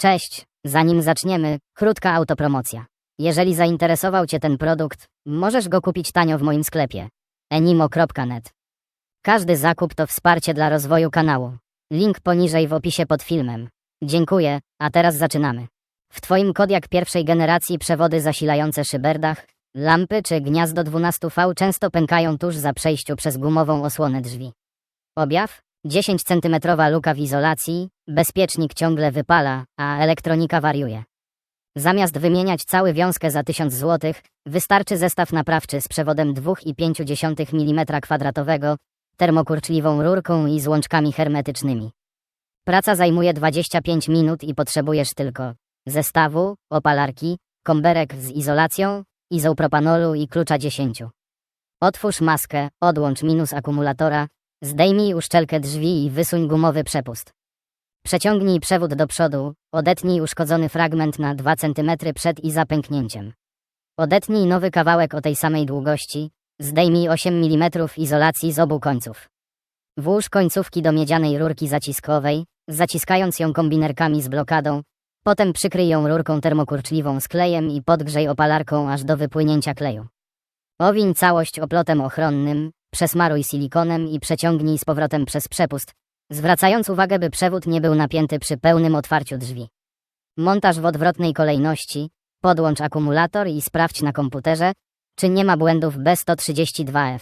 Cześć, zanim zaczniemy, krótka autopromocja. Jeżeli zainteresował Cię ten produkt, możesz go kupić tanio w moim sklepie enimo.net. Każdy zakup to wsparcie dla rozwoju kanału. Link poniżej w opisie pod filmem. Dziękuję, a teraz zaczynamy. W Twoim Kodiak pierwszej generacji przewody zasilające szyberdach, lampy czy gniazdo 12V często pękają tuż za przejściu przez gumową osłonę drzwi. Objaw? 10 cm luka w izolacji, bezpiecznik ciągle wypala, a elektronika wariuje. Zamiast wymieniać cały wiązkę za 1000 zł, wystarczy zestaw naprawczy z przewodem 2,5 mm kwadratowego, termokurczliwą rurką i złączkami hermetycznymi. Praca zajmuje 25 minut i potrzebujesz tylko zestawu, opalarki, komberek z izolacją, izopropanolu i klucza 10. Otwórz maskę, odłącz minus akumulatora, zdejmij uszczelkę drzwi i wysuń gumowy przepust. Przeciągnij przewód do przodu, odetnij uszkodzony fragment na 2 cm przed i za pęknięciem. Odetnij nowy kawałek o tej samej długości, zdejmij 8 mm izolacji z obu końców. Włóż końcówki do miedzianej rurki zaciskowej, zaciskając ją kombinerkami z blokadą, potem przykryj ją rurką termokurczliwą z klejem i podgrzej opalarką aż do wypłynięcia kleju. Owiń całość oplotem ochronnym, przesmaruj silikonem i przeciągnij z powrotem przez przepust, zwracając uwagę, by przewód nie był napięty przy pełnym otwarciu drzwi. Montaż w odwrotnej kolejności, podłącz akumulator i sprawdź na komputerze, czy nie ma błędów B132F.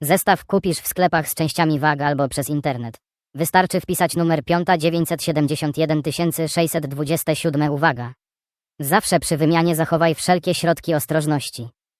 Zestaw kupisz w sklepach z częściami WAG albo przez internet. Wystarczy wpisać numer 5 971 627 uwaga. Zawsze przy wymianie zachowaj wszelkie środki ostrożności.